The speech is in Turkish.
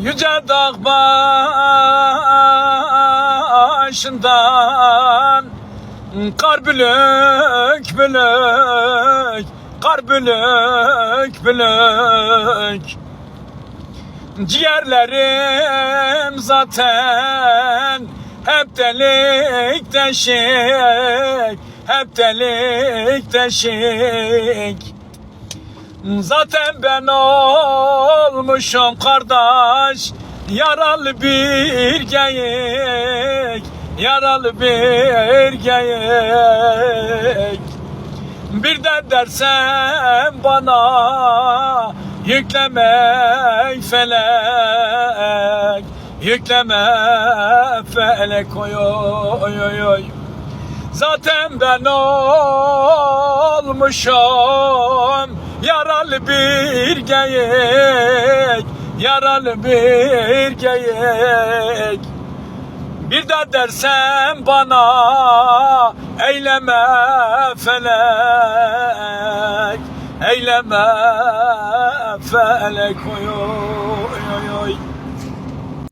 Yüce dağ başından Kar bülük bülük Kar bülük bülük Ciğerlerim zaten hep delik deşik Hep delik deşik. Zaten ben olmuşum kardeş Yaralı bir geyik Yaralı bir geyik. Bir de dersem bana Yükleme felek Yükleme felek oy oy oy oy. Zaten ben olmuşum Yaralı bir geyik Yaralı bir geyik. Bir de dersem bana Eyleme felek Eyleme felek. Oy oy